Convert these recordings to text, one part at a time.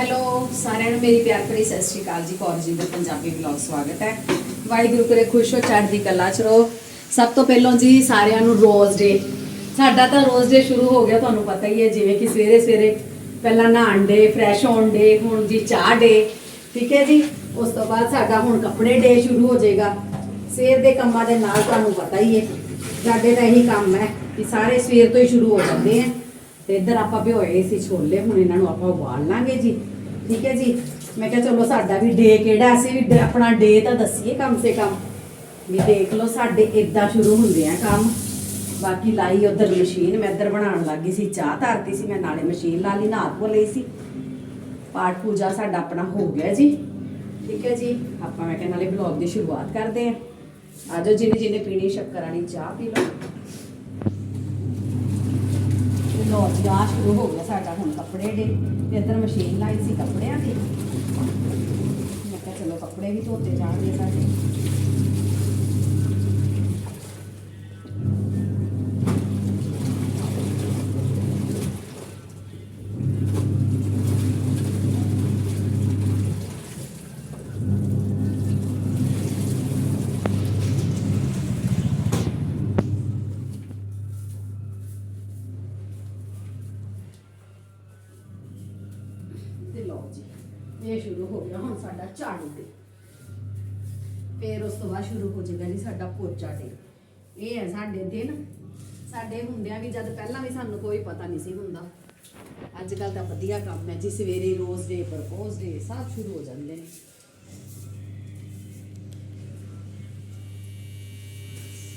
Hello ਸਾਰਿਆਂ ਨੂੰ ਮੇਰੀ ਪਿਆਰ ਭਰੀ ਸਤਿ ਸ਼੍ਰੀ ਅਕਾਲ ਜੀ। ਕੌਰ ਜੀ ਦੇ ਪੰਜਾਬੀ ਵਲੌਗ ਸਵਾਗਤ ਹੈ। ਵਾਹਿਗੁਰੂ ਕਰੇ ਖੁਸ਼ ਹੋ, ਚੜ੍ਹਦੀ ਕਲਾ ਚ ਰਹੋ। ਸਭ ਤੋਂ ਪਹਿਲਾਂ ਜੀ ਸਾਰਿਆਂ ਨੂੰ ਰੋਜ਼ ਡੇ ਸਾਡਾ ਤਾਂ ਰੋਜ਼ ਡੇ ਸ਼ੁਰੂ ਹੋ ਗਿਆ, ਤੁਹਾਨੂੰ ਪਤਾ ਹੀ ਹੈ, ਜਿਵੇਂ ਕਿ ਸਵੇਰੇ ਸਵੇਰੇ ਪਹਿਲਾਂ ਨਹਾਉਣ ਡੇ ਫਰੈਸ਼ ਹੋਣ ਡੇ ਹੁਣ ਜੀ ਚਾਹ ਡੇ ਠੀਕ ਹੈ ਜੀ? ਉਸ ਤੋਂ ਬਾਅਦ ਸਾਡਾ ਹੁਣ ਕੱਪੜੇ ਡੇ ਸ਼ੁਰੂ ਹੋ ਜਾਏਗਾ। ਸਵੇਰ ਦੇ ਕੰਮਾਂ ਦੇ ਨਾਲ ਤੁਹਾਨੂੰ ਪਤਾ ਹੀ ਹੈ, ਸਾਡੇ ਦਾ ਇਹੀ ਕੰਮ ਹੈ ਕਿ ਸਾਰੇ ਸਵੇਰ ਤੋਂ ਹੀ ਸ਼ੁਰੂ ਹੋ ਜਾਂਦੇ ਆ। ਤੇ ਇੱਧਰ ਆਪਾਂ ਭਿਓਏ ਸੀ ਛੋਲੇ, ਹੁਣ ਇਹਨਾਂ ਨੂੰ ਆਪਾਂ ਉਬਾਲ ਲਾਂਗੇ ਜੀ। ਠੀਕ ਹੈ ਜੀ? ਮੈਂ ਕਿਹਾ ਚਲੋ ਸਾਡਾ ਵੀ ਡੇ ਕਿਹੜਾ? ਅਸੀਂ ਵੀ ਡੇ- ਆਪਣਾ ਡੇ ਤਾਂ ਦੱਸੀਏ ਕਮ ਸੇ ਕਮ। ਵੀ ਦੇਖ ਲਓ ਸਾਡੇ ਇਦਾਂ ਸ਼ੁਰੂ ਹੁੰਦੇ ਆ ਕੰਮ। ਬਾਕੀ ਲਾਈ ਉਧਰ ਮਸ਼ੀਨ ਮੈਂ ਇੱਧਰ ਬਣਾਉਣ ਲੱਗੀ ਸੀ, ਚਾਹ ਧਰਤੀ ਸੀ, ਮੈਂ ਨਾਲੇ ਮਸ਼ੀਨ ਲਾ ਲਈ, ਨਹਾ ਧੋ ਲਈ ਸੀ। ਪਾਠ ਪੂਜਾ ਸਾਡਾ ਆਪਣਾ ਹੋ ਗਿਆ ਜੀ। ਠੀਕ ਹੈ ਜੀ? ਆਪਾਂ ਮੈਂ ਕਿਹਾ ਨਾਲੇ ਵਲੌਗ ਦੀ ਸ਼ੁਰੂਆਤ ਕਰਦੇ ਆ। ਆਜੋ ਜਿਹਨੇ ਜਿਹਨੇ ਪੀਣੀ ਸ਼ੱਕਰ ਵਾਲੀ ਚਾਹ ਪੀ ਲਓ। ਤੇ ਲੋ ਸ਼ੁਰੂ ਹੋ ਗਿਆ ਸਾਡਾ ਹੁਣ ਕੱਪੜੇ ਦੇ, ਤੇ ਇੱਧਰ ਮਸ਼ੀਨ ਲਾਈ ਸੀ ਕੱਪੜਿਆਂ ਦੀ। ਮੈਂ ਕਿਹਾ ਚਲੋ ਕੱਪੜੇ ਵੀ ਧੋਤੇ ਜਾਣਗੇ ਸਾਡੇ। ਲਓ ਜੀ ਇਹ ਸ਼ੁਰੂ ਹੋ ਗਿਆ ਹੁਣ ਸਾਡਾ ਝਾੜੂ ਤੇ ਫਿਰ ਉਸ ਤੋਂ ਬਾਅਦ ਸ਼ੁਰੂ ਹੋ ਜਾਏਗਾ ਜੀ ਸਾਡਾ ਪੋਚਾ ਡੇ ਇਹ ਹੈ ਸਾਡੇ ਦਿਨ ਸਾਡੇ ਹੁੰਦਿਆਂ ਵੀ ਜਦ ਪਹਿਲਾਂ ਵੀ ਸਾਨੂੰ ਕੋਈ ਪਤਾ ਨਹੀਂ ਸੀ ਹੁੰਦਾ ਅੱਜ ਕੱਲ ਤਾਂ ਵਧੀਆ ਕੰਮ ਹੈ ਜੀ ਸਵੇਰੇ ਰੋਜ਼ ਡੇ ਪ੍ਰਪੋਜ਼ ਡੇ ਸਭ ਸ਼ੁਰੂ ਹੋ ਜਾਂਦੇ ਨੇ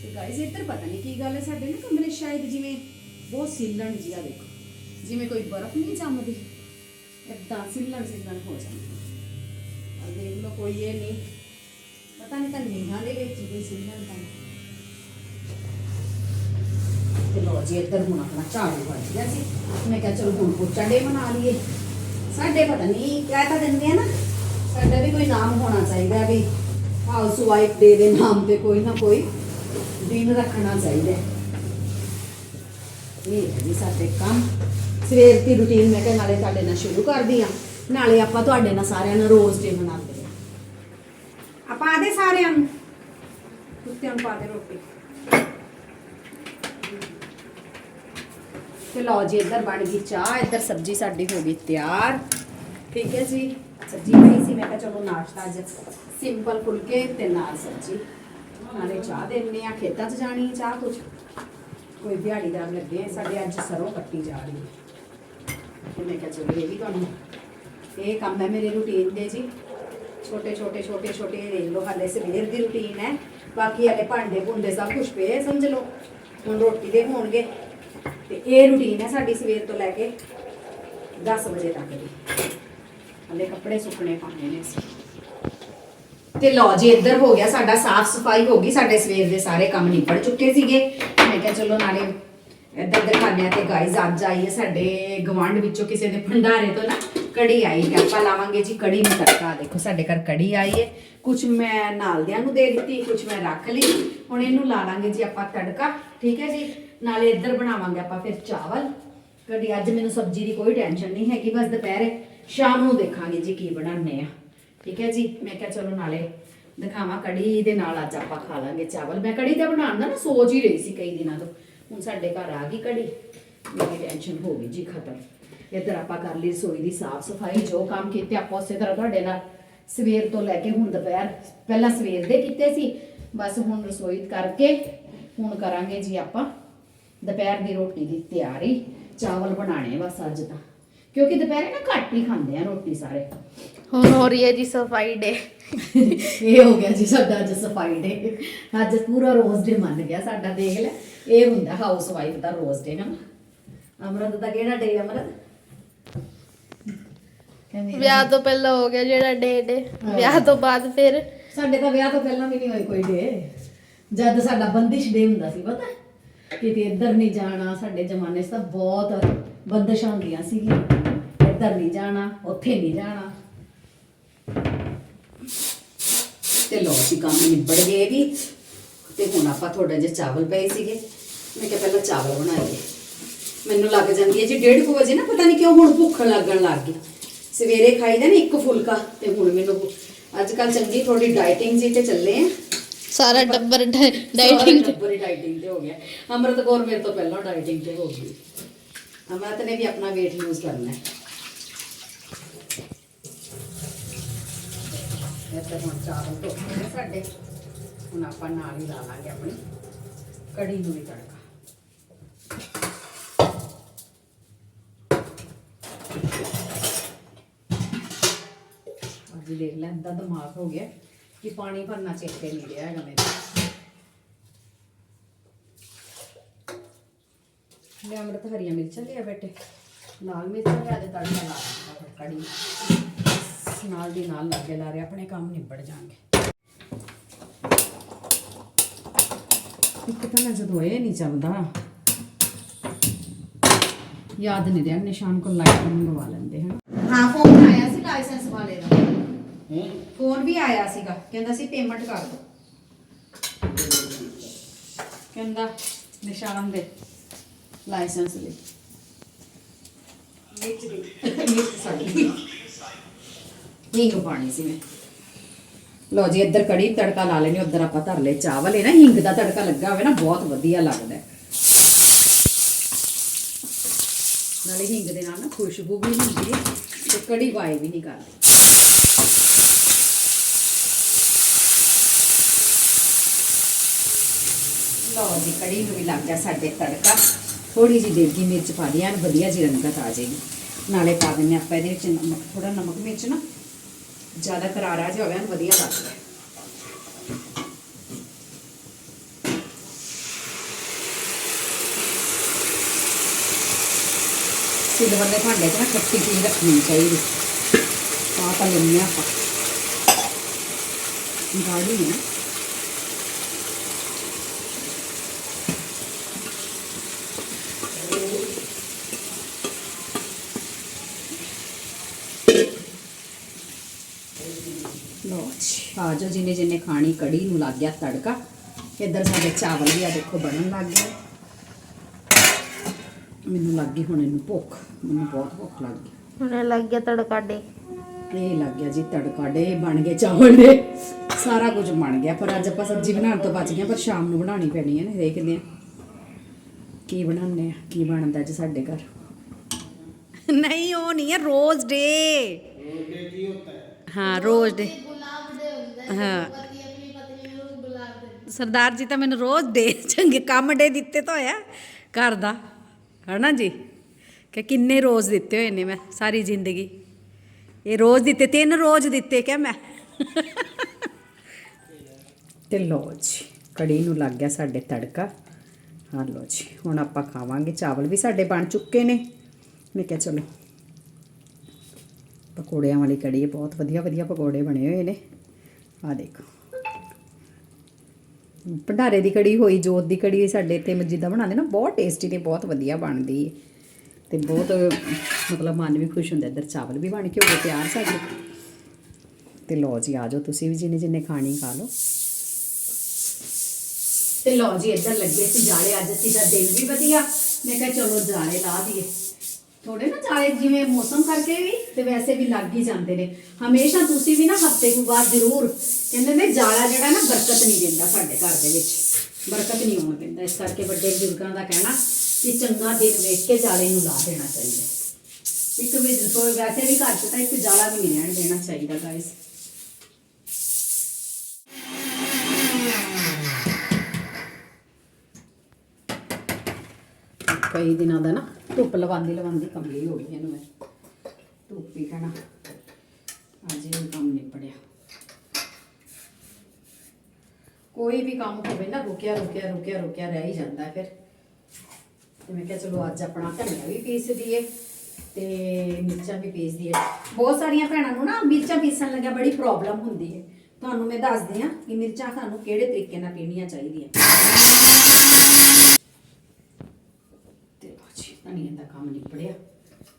ਤੇ ਗਾਇਸ ਇੱਧਰ ਪਤਾ ਨਹੀਂ ਕੀ ਗੱਲ ਹੈ ਸਾਡੇ ਨਾ ਕਮਰੇ ਸ਼ਾਇਦ ਜਿਵੇਂ ਬਹੁਤ ਸੀਲਣ ਜਿਹਾ ਦੇਖੋ ਜਿਵੇਂ ਕੋਈ ਬਰਫ਼ ਨਹੀਂ ਜੰਮਦੀ ਏਦਾਂ ਸਿੱਲਣ ਸਿੱਲਣ ਹੋ ਜਾਂਦਾ। ਆ ਦੇਖ ਲਓ, ਕੋਈ ਇਹ ਨਹੀਂ। ਪਤਾ ਨਹੀਂ ਤਾਂ ਨੀਹਾਂ ਦੇ ਵਿੱਚ ਹੀ ਕੋਈ ਸਿੱਲਣ ਲੋ ਜੀ, ਇੱਧਰ ਹੁਣ ਆਪਣਾ ਝਾੜੂ ਵੱਜ ਗਿਆ ਸੀ ਮੈਂ ਕਿਹਾ ਚਲੋ ਹੁਣ ਪੋਚਾ ਡੇ ਬਣਾ ਲਈਏ। ਸਾਡੇ ਪਤਾ ਨਹੀਂ, ਕਹਿ ਤਾਂ ਦਿੰਦੇ ਆ ਨਾ। ਸਾਡਾ ਵੀ ਕੋਈ ਨਾਮ ਹੋਣਾ ਚਾਹੀਦਾ ਵੀ ਹਾਊਸ ਵਾਈਫ ਦੇ ਦੇ ਨਾਮ ਤੇ ਕੋਈ ਨਾ ਕੋਈ ਦਿਨ ਰੱਖਣਾ ਚਾਹੀਦਾ। ਇਹ ਹੈ ਜੀ ਸਾਡੇ ਕੰਮ। ਸਵੇਰ ਦੀ ਰੁਟੀਨ ਮੈਂ ਕਿਹਾ ਨਾਲੇ ਤੁਹਾਡੇ ਨਾਲ ਸ਼ੁਰੂ ਕਰਦੀ ਆ ਨਾਲੇ ਆਪਾਂ ਤੁਹਾਡੇ ਨਾਲ ਸਾਰਿਆਂ ਨੂੰ ਰੋਜ਼ ਡੇ ਮਨਾਉਂਦੇ ਆ ਆਪਾਂ ਆਦੇ ਸਾਰਿਆਂ ਨੂੰ? ਕੁੱਤਿਆਂ ਨੂੰ ਪਾ ਦੇ ਰੋਟੀ। ਤੇ ਲਓ ਜੀ, ਇੱਧਰ ਬਣ ਗਈ ਚਾਹ, ਇੱਧਰ ਸਬਜ਼ੀ ਸਾਡੀ ਹੋ ਗਈ ਤਿਆਰ। ਠੀਕ ਹੈ ਜੀ? ਸਬਜ਼ੀ ਪਈ ਸੀ, ਮੈਂ ਕਿਹਾ ਚਲੋ ਨਾਸ਼ਤਾ ਅੱਜ ਸਿੰਪਲ ਫੁਲਕੇ ਤੇ ਨਾਲ ਸਬਜ਼ੀ। ਨਾਲੇ ਚਾਹ ਦੇਣੇ ਆ ਖੇਤਾਂ 'ਚ ਜਾਣੀ ਚਾਹ ਕੁਝ ਕੋਈ ਦਿਹਾੜੀਦਾਰ ਲੱਗੇ ਸਾਡੇ ਅੱਜ ਸਰੋਂ ਕੱਟੀ ਜਾ ਰਹੀ ਹੈ। ਤੇ ਮੈਂ ਕਿਹਾ ਚਲੋ ਇਹ ਵੀ ਤੁਹਾਨੂੰ ਇਹ ਕੰਮ ਹੈ ਮੇਰੇ ਰੂਟੀਨ ਦੇ ਜੀ ਛੋਟੇ ਛੋਟੇ ਛੋਟੇ ਛੋਟੇ ਦੇਖ ਲਓ ਹਾਲੇ ਸਵੇਰ ਦੀ ਰੂਟੀਨ ਹੈ ਬਾਕੀ ਹਾਲੇ ਭਾਂਡੇ ਭੁੰਡੇ ਸਭ ਕੁਝ ਪਏ ਸਮਝ ਲਓ ਹੁਣ ਰੋਟੀ ਦੇ ਹੋਣਗੇ ਤੇ ਇਹ ਰੂਟੀਨ ਹੈ ਸਾਡੀ ਸਵੇਰ ਤੋਂ ਲੈ ਕੇ 10 ਵਜੇ ਤੱਕ ਦੀ ਹਾਲੇ ਕੱਪੜੇ ਸੁੱਕਣੇ ਪਾਣੇ ਨੇ ਅਸੀਂ ਤੇ ਲਓ ਜੀ ਇੱਧਰ ਹੋ ਗਿਆ ਸਾਡਾ ਸਾਫ਼ ਸਫ਼ਾਈ ਹੋ ਗਈ ਸਾਡੇ ਸਵੇਰ ਦੇ ਸਾਰੇ ਕੰਮ ਨਿਪਟ ਚੁੱਕੇ ਸੀਗੇ ਮੈਂ ਕਿਹਾ ਚਲੋ ਨਾਲੇ ਇੱਧਰ ਦਿਖਾਉਂਦੇ ਆ ਤੇ ਗਾਈਜ਼ ਅੱਜ ਆਈ ਹੈ ਸਾਡੇ ਗਵਾਂਢ ਵਿੱਚੋਂ ਕਿਸੇ ਦੇ ਭੰਡਾਰੇ ਤੋਂ ਨਾ ਕੜੀ ਆਈ ਹੈ। ਆਪਾਂ ਲਾਵਾਂਗੇ ਜੀ ਕੜੀ ਨੂੰ ਤੜਕਾ। ਦੇਖੋ, ਸਾਡੇ ਘਰ ਕੜੀ ਆਈ ਹੈ। ਕੁਝ ਮੈਂ ਨਾਲਦਿਆਂ ਨੂੰ ਦੇ ਦਿੱਤੀ ਕੁਝ ਮੈਂ ਰੱਖ ਲਈ। ਹੁਣ ਇਹਨੂੰ ਲਾ ਲਾਂਗੇ ਜੀ ਆਪਾਂ ਤੜਕਾ, ਠੀਕ ਹੈ ਜੀ? ਨਾਲੇ ਇੱਧਰ ਬਣਾਵਾਂਗੇ ਆਪਾਂ ਫਿਰ ਚਾਵਲ। ਕੜੀ, ਅੱਜ ਮੈਨੂੰ ਸਬਜ਼ੀ ਦੀ ਕੋਈ ਟੈਨਸ਼ਨ ਨਹੀਂ ਹੈਗੀ, ਬਸ ਦੁਪਹਿਰੇ ਸ਼ਾਮ ਨੂੰ ਦੇਖਾਂਗੇ ਜੀ ਕੀ ਬਣਾਉਂਦੇ ਆ। ਠੀਕ ਹੈ ਜੀ? ਮੈਂ ਕਿਹਾ ਚਲੋ ਨਾਲੇ ਦਿਖਾਵਾਂ ਕੜੀ ਦੇ ਨਾਲ ਅੱਜ ਆਪਾਂ ਖਾ ਲਾਂਗੇ ਚਾਵਲ। ਮੈਂ ਕੜੀ ਤਾਂ ਬਣਾਉਣ ਦਾ ਨਾ ਸੋਚ ਹੀ ਰਹੀ ਸੀ ਕਈ ਦਿਨਾਂ ਤੋਂ। ਹੁਣ ਸਾਡੇ ਘਰ ਆ ਗਈ ਕੜੀ ਮੇਰੀ ਟੈਨਸ਼ਨ ਹੋ ਗਈ ਜੀ ਖਤਮ। ਇੱਧਰ ਆਪਾਂ ਕਰ ਲਈ ਰਸੋਈ ਦੀ ਸਾਫ਼ ਸਫ਼ਾਈ ਜੋ ਕੰਮ ਕੀਤੇ ਆਪਾਂ ਉਸੇ ਤਰ੍ਹਾਂ ਤੁਹਾਡੇ ਨਾਲ ਸਵੇਰ ਤੋਂ ਲੈ ਕੇ ਹੁਣ ਦੁਪਹਿਰ ਪਹਿਲਾਂ ਸਵੇਰ ਦੇ ਕੀਤੇ ਸੀ। ਬਸ ਹੁਣ ਰਸੋਈ ਕਰਕੇ ਹੁਣ ਕਰਾਂਗੇ ਜੀ ਆਪਾਂ ਦੁਪਹਿਰ ਦੀ ਰੋਟੀ ਦੀ ਤਿਆਰੀ। ਚਾਵਲ ਬਣਾਣੇ ਬਸ ਅੱਜ ਤਾਂ। ਕਿਉਂਕਿ ਦੁਪਹਿਰੇ ਨਾ ਘੱਟ ਹੀ ਖਾਂਦੇ ਆ ਰੋਟੀ ਸਾਰੇ। ਹੁਣ ਹੋ ਰਹੀ ਹੈ ਜੀ ਸਫ਼ਾਈ ਡੇ ਇਹ ਹੋ ਗਿਆ ਜੀ ਸਾਡਾ ਅੱਜ ਸਫ਼ਾਈ ਡੇ ਅੱਜ ਪੂਰਾ ਰੋਜ਼ ਡੇ ਮੰਨ ਗਿਆ ਸਾਡਾ ਦੇਖ ਲੈ। ਇਹ ਹੁੰਦਾ ਹਾਊਸ ਵਾਈਫ ਦਾ ਰੋਜ਼ ਡੇ ਨਾ ਅਮਰਤ ਦਾ ਕਿਹੜਾ ਡੇ ਅਮਰਤ ਵਿਆਹ ਤੋਂ ਪਹਿਲਾਂ ਹੋ ਗਿਆ ਜਿਹੜਾ ਡੇ ਡੇ। ਵਿਆਹ ਤੋਂ ਬਾਅਦ ਫਿਰ ਸਾਡੇ ਤਾਂ ਵਿਆਹ ਤੋਂ ਪਹਿਲਾਂ ਵੀ ਨਹੀਂ ਹੋਈ ਕੋਈ ਡੇ ਜਦ ਸਾਡਾ ਬੰਦਿਸ਼ ਡੇ ਹੁੰਦਾ ਸੀ ਪਤਾ ਕਿਤੇ ਇੱਧਰ ਨਹੀਂ ਜਾਣਾ ਸਾਡੇ ਜ਼ਮਾਨੇ 'ਚ ਤਾਂ ਬਹੁਤ ਬੰਦਿਸ਼ਾਂ ਹੁੰਦੀਆਂ ਸੀਗੀਆਂ ਇੱਧਰ ਨਹੀਂ ਜਾਣਾ ਉੱਥੇ ਨਹੀਂ ਜਾਣਾ ਤੇ ਲੋ ਸੀ ਕੰਮ ਨਿਬੜ ਗਏ ਵੀ ਤੇ ਹੁਣ ਆਪਾਂ ਥੋੜਾ ਜਿਹਾ ਚਾਵਲ ਪਏ ਸੀਗੇ। ਮੈਂ ਕਿਹਾ ਪਹਿਲਾਂ ਚਾਵਲ ਬਣਾਈਏ। ਮੈਨੂੰ ਲੱਗ ਜਾਂਦੀ ਹੈ ਜੀ 1:30 ਵਜੇ ਨਾ ਪਤਾ ਨਹੀਂ ਕਿਉਂ ਹੁਣ ਭੁੱਖ ਲੱਗਣ ਲੱਗ ਗਈ। ਸਵੇਰੇ ਖਾਈਦਾ ਨਾ ਇੱਕ ਫੁਲਕਾ ਤੇ ਹੁਣ ਮੈਨੂੰ ਅੱਜ ਕੱਲ ਚੰਗੀ ਥੋੜੀ ਡਾਈਟਿੰਗ ਜੀ ਤੇ ਚੱਲੇ ਆ। ਸਾਰਾ ਟੱਬਰ ਡਾਈਟਿੰਗ ਡਾਈਟਿੰਗ ਬੜੀ ਡਾਈਟਿੰਗ ਤੇ ਹੋ ਗਿਆ। ਅਮਰਤ ਕੌਰ ਮੇਰੇ ਤੋਂ ਪਹਿਲਾਂ ਡਾਈਟਿੰਗ ਤੇ ਹੋ ਗਈ। ਅਮਰਤ ਨੇ ਵੀ ਆਪਣਾ weight ਲੂਜ਼ ਕਰਨਾ ਹੈ। ਇੱਥੇ ਹੁਣ ਚਾਵਲ ਧੋ ਕੇ ਸਾਡੇ। ਹੁਣ ਆਪਾਂ ਨਾਲ ਹੀ ਲਾ ਲਾਂਗੇ ਆਪਣੀ ਕੜੀ ਨੂੰ ਵੀ ਤੜਕਾ। ਅੱਜ ਦੇਖ ਲੈ ਏਦਾਂ ਦਿਮਾਗ ਹੋ ਗਿਆ ਕਿ ਪਾਣੀ ਭਰਨਾ ਚੇਤੇ ਨਹੀਂ ਰਿਹਾ ਹੈਗਾ ਮੇਰੇ। ਮੈਂ ਅੰਮ੍ਰਿਤ ਹਰੀਆਂ ਮਿਰਚਾਂ ਲਿਆ ਬੇਟੇ ਲਾਲ ਮਿਰਚਾਂ ਲਿਆ ਦੇ ਤੜਕਾ ਲਾ ਦਿੱਤਾ ਕੜੀ। ਨਾਲ ਦੀ ਨਾਲ ਲੱਗੇ ਲਾ ਰਹੇ, ਆਪਣੇ ਕੰਮ ਨਿਬੜ ਜਾਣਗੇ। ਇੱਕ ਤਾਂ ਮੈਂ ਜਦੋਂ ਇਹ ਨਹੀਂ ਚੱਲਦਾ ਯਾਦ ਨਹੀਂ ਰਿਹਾ ਨਿਸ਼ਾਨ ਕੋਲ ਲਾਈਟ ਮੰਗਵਾ ਲੈਂਦੇ ਹਨ। ਹਾਂ ਫੋਨ ਆਇਆ ਸੀ ਲਾਇਸੈਂਸ ਵਾਲੇ ਦਾ। ਫੋਨ ਵੀ ਆਇਆ ਸੀਗਾ ਕਹਿੰਦਾ ਸੀ ਪੇਮੈਂਟ ਕਰ ਦੋ। ਕਹਿੰਦਾ ਨਿਸ਼ਾਨ ਦੇ ਲਾਇਸੈਂਸ ਲਈ। ਵਿੱਚ ਦੀ ਵਿੱਚ ਸਾਡੀ। ਹਿੰਗ ਪਾਣੀ ਸੀ ਮੈਂ। ਲੋ ਜੀ, ਇੱਧਰ ਕੜੀ ਤੜਕਾ ਲਾ ਲੈਣੀ ਉੱਧਰ ਆਪਾਂ ਧਰ ਲੈ ਚਾਵਲ। ਹੈ ਨਾ ਹਿੰਗ ਦਾ ਤੜਕਾ ਲੱਗਾ ਹੋਵੇ ਨਾ, ਬਹੁਤ ਵਧੀਆ ਲੱਗਦਾ ਨਾਲੇ ਹਿੰਗ ਦੇ ਨਾਲ ਨਾ ਖੁਸ਼ਬੂ ਵੀ ਹੁੰਦੀ ਹੈ ਤੇ ਕੜੀ ਵਾਈ ਵੀ ਨਹੀਂ ਕਰਦੀ। ਲਓ ਜੀ, ਕੜੀ ਨੂੰ ਵੀ ਲੱਗ ਗਿਆ ਸਾਡੇ ਤੜਕਾ। ਥੋੜੀ ਜਿਹੀ ਦੇਗੀ ਮਿਰਚ ਪਾ ਦਿਆਂ ਵਧੀਆ ਜਿਹੀ ਰੰਗਤ ਆ ਜਾਏਗੀ। ਨਾਲੇ ਪਾ ਦਿੰਨੇ ਆਪਾਂ ਇਹਦੇ ਵਿੱਚ ਨਮਕ ਥੋੜਾ ਨਮਕ ਮਿਰਚ ਨਾ ਜ਼ਿਆਦਾ ਕਰਾਰਾ ਜਿਹਾ ਹੋਵੇ ਨਾ ਵਧੀਆ ਲੱਗਦਾ ਹੈ। ਸਿਲਵਰ ਦੇ ਭਾਂਡੇ 'ਚ ਨਾ ਖੱਟੀ ਚੀਜ਼ ਰੱਖਣੀ ਚਾਹੀਦੀ ਤਾਂ ਤਾਂ ਲੈਂਦੇ ਹਾਂ ਆਪਾਂ ਗਾੜੀ ਹੈ ਨਾ ਲੋ ਜੀ ਆ ਜਾਓ ਜਿੰਨੇ ਜਿੰਨੇ ਖਾਣੀ ਕੜੀ ਨੂੰ ਲੱਗ ਗਿਆ ਤੜਕਾ। ਇੱਧਰ ਸਾਡੇ ਚਾਵਲ ਵੀ ਆ ਦੇਖੋ ਬਣਨ ਲੱਗ ਗਏ। ਮੈਨੂੰ ਲੱਗ ਗਈ ਹੁਣ ਇਹਨੂੰ ਭੁੱਖ ਮੈਨੂੰ ਬਹੁਤ ਭੁੱਖ ਲੱਗ ਗਈ। ਹੁਣ ਲੱਗ ਗਿਆ ਤੜਕਾ ਡੇ। ਇਹ ਲੱਗ ਗਿਆ ਜੀ ਤੜਕਾ ਡੇ ਬਣ ਗਏ ਚਾਵਲ ਦੇ। ਸਾਰਾ ਕੁਝ ਬਣ ਗਿਆ ਪਰ ਅੱਜ ਆਪਾਂ ਸਬਜ਼ੀ ਬਣਾਉਣ ਤੋਂ ਬਚ ਗਏ ਪਰ ਸ਼ਾਮ ਨੂੰ ਬਣਾਉਣੀ ਪੈਣੀ ਹੈ ਨਾ ਦੇਖਦੇ ਆ ਕੀ ਬਣਾਉਂਦੇ ਆ ਕੀ ਬਣਦਾ ਅੱਜ ਸਾਡੇ ਘਰ? ਨਹੀਂ ਉਹ ਨਹੀਂ ਹੈ ਰੋਜ਼ ਡੇ। ਹਾਂ ਰੋਜ਼ ਡੇ ਗੁਲਾਬ ਦੇ ਹੁੰਦਾ ਹਾਂ? ਪਤੀ ਹਾਂ। ਸਰਦਾਰ ਜੀ ਤਾਂ ਮੈਨੂੰ ਰੋਜ਼ ਦੇ, ਚੰਗੇ ਕੰਮ ਡੇ ਦਿੱਤੇ ਤਾਂ ਹੋਇਆ ਘਰ ਦਾ। ਹਨਾ ਜੀ? ਕਿ ਕਿੰਨੇ ਰੋਜ਼ ਦਿੱਤੇ ਹੋਏ ਨੇ ਮੈਂ ਸਾਰੀ ਜ਼ਿੰਦਗੀ। ਇਹ ਰੋਜ਼ ਦਿੱਤੇ, ਤਿੰਨ ਰੋਜ਼ ਦਿੱਤੇ ਕਿ ਮੈਂ? ਤੇ ਲੋ ਜੀ, ਕੜੀ ਨੂੰ ਲੱਗ ਗਿਆ ਸਾਡੇ ਤੜਕਾ। ਹਾਂ ਲੋ ਜੀ, ਹੁਣ ਆਪਾਂ ਖਾਵਾਂਗੇ। ਚਾਵਲ ਵੀ ਸਾਡੇ ਬਣ ਚੁੱਕੇ ਨੇ। ਮੈਂ ਕਿਹਾ ਚਲੋ, ਪਕੌੜਿਆਂ ਵਾਲੀ ਕੜੀ ਬਹੁਤ ਵਧੀਆ ਵਧੀਆ ਪਕੌੜੇ ਬਣੇ ਹੋਏ ਨੇ। ਆ ਦੇਖੋ। ਭੰਡਾਰੇ ਦੀ ਕੜੀ ਹੋਈ, ਜੋਤ ਦੀ ਕੜੀ ਸਾਡੇ ਇੱਥੇ ਮਜੀਦਾ ਬਣਾਉਂਦੇ ਨਾ, ਬਹੁਤ ਟੇਸਟੀ ਤੇ ਬਹੁਤ ਵਧੀਆ ਬਣਦੀ ਹੈ ਤੇ ਬਹੁਤ, ਮਤਲਬ ਮਨ ਵੀ ਖੁਸ਼ ਹੁੰਦਾ, ਇੱਧਰ ਚਾਵਲ ਵੀ ਬਣ ਕੇ ਹੋ ਗਏ ਤਿਆਰ ਸਾਡੇ। ਤੇ ਲੋ ਜੀ, ਆ ਜਾਓ ਤੁਸੀਂ ਵੀ ਜਿੰਨੇ ਜਿੰਨੇ ਖਾਣੀ ਖਾ ਲਓ। ਤੇ ਲਓ ਜੀ, ਇੱਧਰ ਲੱਗੇ ਸੀ ਜਾਲੇ, ਅੱਜ ਅਸੀਂ ਦਾ ਦਿਨ ਵੀ ਵਧੀਆ। ਮੈਂ ਕਿਹਾ ਚਲੋ ਜਾਲੇ ਲਾ ਦਈਏ। ਥੋੜੇ ਨਾ ਜਾਲੇ ਜਿਵੇਂ ਮੌਸਮ ਕਰਕੇ ਵੀ ਤੇ ਵੈਸੇ ਵੀ ਲੱਗ ਹੀ ਜਾਂਦੇ ਨੇ। ਹਮੇਸ਼ਾ ਤੁਸੀਂ ਵੀ ਨਾ ਹਫ਼ਤੇ ਕੁ ਬਾਅਦ ਜ਼ਰੂਰ ਕਹਿੰਦੇ ਨੇ ਜਾਲਾ ਜਿਹੜਾ ਨਾ ਬਰਕਤ ਨਹੀਂ ਦਿੰਦਾ ਸਾਡੇ ਘਰ ਦੇ ਵਿੱਚ। ਬਰਕਤ ਨਹੀਂ ਆਉਣ ਦਿੰਦਾ। ਇਸ ਕਰਕੇ ਵੱਡੇ ਬਜ਼ੁਰਗਾਂ ਦਾ ਕਹਿਣਾ ਕਿ ਚੰਗਾ ਦਿਨ ਵੇਖ ਕੇ ਜਾਲੇ ਨੂੰ ਲਾ ਦੇਣਾ ਚਾਹੀਦਾ। ਇੱਕ ਵੀ ਵੈਸੇ ਵੀ ਘਰ 'ਚ ਤਾਂ ਇੱਕ ਜਾਲਾ ਵੀ ਨਹੀਂ ਰਹਿਣ ਦੇਣਾ ਚਾਹੀਦਾ ਗਾਇਸ ਕਈ ਦਿਨਾਂ ਦਾ ਨਾ ਧੁੱਪ ਲਵਾਉਂਦੀ ਲਵਾਉਂਦੀ ਕਮਲੀ ਹੋ ਗਈ ਇਹਨੂੰ ਮੈਂ। ਧੁੱਪ ਹੀ ਕਹਿਣਾ ਅੱਜ ਇਹ ਕੰਮ ਨਿਪੜਿਆ ਕੋਈ ਵੀ ਕੰਮ ਹੋਵੇ ਨਾ, ਰੁਕਿਆ ਰੁਕਿਆ ਰੁਕਿਆ ਰੁਕਿਆ ਰਹਿ ਹੀ ਜਾਂਦਾ ਫਿਰ। ਤੇ ਮੈਂ ਕਿਹਾ ਚਲੋ ਅੱਜ ਆਪਣਾ ਧਨੀਆ ਵੀ ਪੀਸ ਦਈਏ ਤੇ ਮਿਰਚਾਂ ਵੀ ਪੀਸ ਦਈਏ ਬਹੁਤ ਸਾਰੀਆਂ ਭੈਣਾਂ ਨੂੰ ਨਾ ਮਿਰਚਾਂ ਪੀਸਣ ਲੱਗਿਆ ਬੜੀ ਪ੍ਰੋਬਲਮ ਹੁੰਦੀ ਹੈ ਤੁਹਾਨੂੰ ਮੈਂ ਦੱਸਦੀ ਆ ਕਿ ਮਿਰਚਾਂ ਤੁਹਾਨੂੰ ਕਿਹੜੇ ਤਰੀਕੇ ਨਾਲ ਪੀਣੀਆਂ ਚਾਹੀਦੀਆਂ ਤੇ ਲਓ ਜੀ ਧਨੀਆ ਦਾ ਕੰਮ ਨਿਪੜਿਆ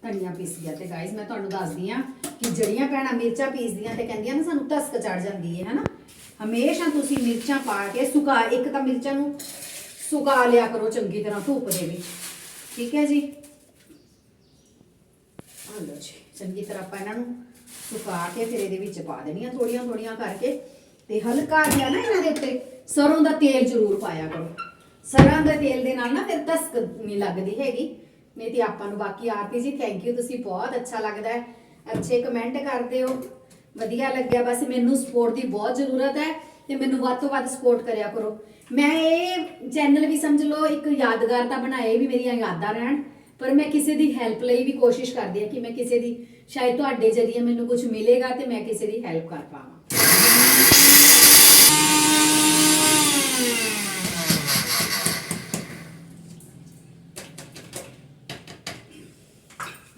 ਧਨੀਆ ਪੀਸ ਗਿਆ ਤੇ ਗਾਇਸ ਮੈਂ ਤੁਹਾਨੂੰ ਦੱਸਦੀ ਆ ਕਿ ਜਿਹੜੀਆਂ ਭੈਣਾਂ ਮਿਰਚਾਂ ਪੀਸਦੀਆਂ ਤੇ ਕਹਿੰਦੀਆਂ ਨਾ ਸਾਨੂੰ ਟਸਕ ਚੜ ਜਾਂਦੀ ਹੈ, ਹਨਾ? ਹਮੇਸ਼ਾ ਤੁਸੀਂ ਮਿਰਚਾਂ ਪਾ ਕੇ ਸੁਕਾ, ਇੱਕ ਤਾਂ ਮਿਰਚਾਂ ਨੂੰ ਸੁਕਾ ਲਿਆ ਕਰੋ ਚੰਗੀ ਤਰ੍ਹਾਂ ਧੁੱਪ ਦੇ ਵਿੱਚ। ਠੀਕ ਹੈ ਜੀ? ਆ ਲਓ ਜੀ, ਚੰਗੀ ਤਰ੍ਹਾਂ ਆਪਾਂ ਇਹਨਾਂ ਨੂੰ ਸੁਕਾ ਕੇ ਫਿਰ ਇਹਦੇ ਵਿੱਚ ਪਾ ਦੇਣੀਆਂ ਥੋੜੀਆਂ ਥੋੜੀਆਂ ਕਰਕੇ। ਤੇ ਹਲਕਾ ਜਿਹਾ ਨਾ ਇਹਨਾਂ ਦੇ ਉੱਤੇ ਸਰੋਂ ਦਾ ਤੇਲ ਜ਼ਰੂਰ ਪਾਇਆ ਕਰੋ। ਸਰੋਂ ਦੇ ਤੇਲ ਦੇ ਨਾਲ ਨਾ ਫਿਰ ਤਸਕ ਨਹੀਂ ਲੱਗਦੀ ਹੈਗੀ। ਨਹੀਂ ਤੇ ਆਪਾਂ ਨੂੰ ਬਾਕੀ ਆਰਤੀ ਜੀ ਥੈਂਕ ਯੂ ਤੁਸੀਂ ਬਹੁਤ ਅੱਛਾ ਲੱਗਦਾ ਹੈ। ਅੱਛੇ ਕਮੈਂਟ ਕਰਦੇ ਹੋ। ਵਧੀਆ ਲੱਗਿਆ। ਬਸ ਮੈਨੂੰ ਸਪੋਰਟ ਦੀ ਬਹੁਤ ਜ਼ਰੂਰਤ ਹੈ ਤੇ ਮੈਨੂੰ ਵੱਧ ਤੋਂ ਵੱਧ ਸਪੋਰਟ ਕਰਿਆ ਕਰੋ। ਮੈਂ ਇਹ ਚੈਨਲ ਵੀ ਸਮਝ ਲਓ, ਇੱਕ ਯਾਦਗਾਰ ਤਾਂ ਬਣਾਏ ਵੀ ਮੇਰੀਆਂ ਯਾਦਾਂ ਰਹਿਣ, ਪਰ ਮੈਂ ਕਿਸੇ ਦੀ ਹੈਲਪ ਲਈ ਵੀ ਕੋਸ਼ਿਸ਼ ਕਰਦੀ ਹਾਂ ਕਿ ਮੈਂ ਕਿਸੇ ਦੀ, ਸ਼ਾਇਦ ਤੁਹਾਡੇ ਜਰੀਏ ਮੈਨੂੰ ਕੁਝ ਮਿਲੇਗਾ ਤੇ ਮੈਂ ਕਿਸੇ ਦੀ ਹੈਲਪ ਕਰ ਪਾਵਾਂ।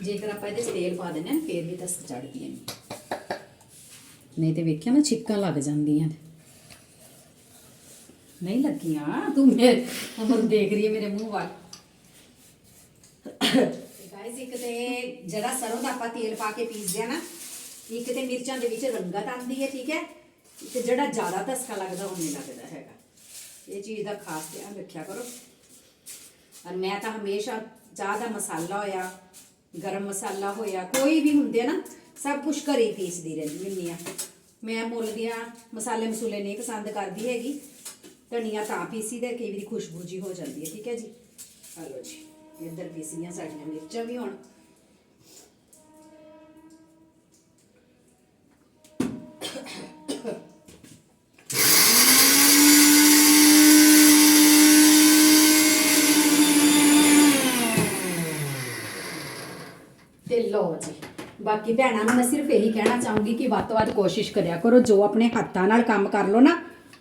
ਜੇਕਰ ਆਪਾਂ ਇਹਦੇ 'ਚ ਤੇਲ ਪਾ ਦਿੰਦੇ ਹਾਂ, ਫੇਰ ਵੀ ਤਸਕ ਚੜਦੀਆਂ ਨੇ ਨਹੀਂ ਤੇ ਵੇਖਿਆ ਨਾ, ਛਿੱਕਾਂ ਲੱਗ ਜਾਂਦੀਆਂ ਨਹੀਂ ਲੱਗੀਆਂ, ਤੂੰ ਮੇਰੇ ਅਮਰ ਦੇਖ ਰਹੀ ਹੈ ਮੇਰੇ ਮੂੰਹ ਵੱਲ। ਗਾਇਸ ਇੱਕ ਤੇ ਜਿਹੜਾ ਸਰੋਂ ਦਾ ਆਪਾਂ ਤੇਲ ਪਾ ਕੇ ਪੀਸਦੇ ਆ ਨਾ, ਇੱਕ ਤੇ ਮਿਰਚਾਂ ਦੇ ਵਿੱਚ ਰੰਗਤ ਆਉਂਦੀ ਹੈ, ਠੀਕ ਹੈ? ਤੇ ਜਿਹੜਾ ਜ਼ਿਆਦਾ ਧਸਕਾ ਲੱਗਦਾ, ਉਹ ਲੱਗਦਾ ਹੈਗਾ। ਇਹ ਚੀਜ਼ ਦਾ ਖਾਸ ਧਿਆਨ ਰੱਖਿਆ ਕਰੋ। ਔਰ ਮੈਂ ਤਾਂ ਹਮੇਸ਼ਾ ਚਾਹ ਦਾ ਮਸਾਲਾ ਹੋਇਆ ਗਰਮ ਮਸਾਲਾ ਹੋਇਆ, ਕੋਈ ਵੀ ਹੁੰਦੇ ਆ ਨਾ, ਸਭ ਕੁਝ ਘਰੇ ਹੀ ਪੀਸਦੀ ਰਹਿੰਦੀ ਹੁੰਦੀ ਆ। ਮੈਂ ਮੁੱਲ ਦੀਆਂ ਮਸਾਲੇ ਮਸੂਲੇ ਨਹੀਂ ਪਸੰਦ ਕਰਦੀ ਹੈਗੀ, ਧਨੀਆ ਤਾਂ ਪੀਸੀ ਦੇ, ਕਈ ਵਾਰੀ ਖੁਸ਼ਬੂ ਜੀ ਹੋ ਜਾਂਦੀ ਹੈ, ਠੀਕ ਹੈ ਜੀ? ਹਲੋ ਜੀ, ਇੱਧਰ ਪੀਸੀਆਂ ਸਾਡੀਆਂ ਮਿਰਚਾਂ ਵੀ ਹੁਣ। ਤੇ ਲਓ ਜੀ, ਬਾਕੀ ਭੈਣਾਂ ਨੂੰ ਮੈਂ ਸਿਰਫ ਇਹੀ ਕਹਿਣਾ ਚਾਹੂੰਗੀ ਕਿ ਵੱਧ ਤੋਂ ਵੱਧ ਕੋਸ਼ਿਸ਼ ਕਰਿਆ ਕਰੋ, ਜੋ ਆਪਣੇ ਹੱਥਾਂ ਨਾਲ ਕੰਮ ਕਰ ਲਓ ਨਾ,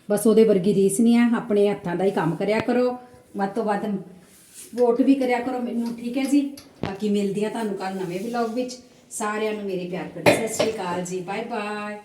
ਬਸ ਉਹਦੇ ਵਰਗੀ ਰੀਸ ਨਹੀਂ ਹੈ, ਆਪਣੇ ਹੱਥਾਂ ਦਾ ਹੀ ਕੰਮ ਕਰਿਆ ਕਰੋ, ਵੱਧ ਤੋਂ ਵੱਧ ਵੋਟ ਵੀ ਕਰਿਆ ਕਰੋ ਮੈਨੂੰ, ਠੀਕ ਹੈ ਜੀ? ਬਾਕੀ ਮਿਲਦੀ ਆ ਤੁਹਾਨੂੰ ਕੱਲ ਨਵੇਂ ਵਲੌਗ ਵਿੱਚ। ਸਾਰਿਆਂ ਨੂੰ ਮੇਰੇ ਪਿਆਰ ਭਰੀ ਸਤਿ ਸ਼੍ਰੀ ਅਕਾਲ ਜੀ ਬਾਏ ਬਾਏ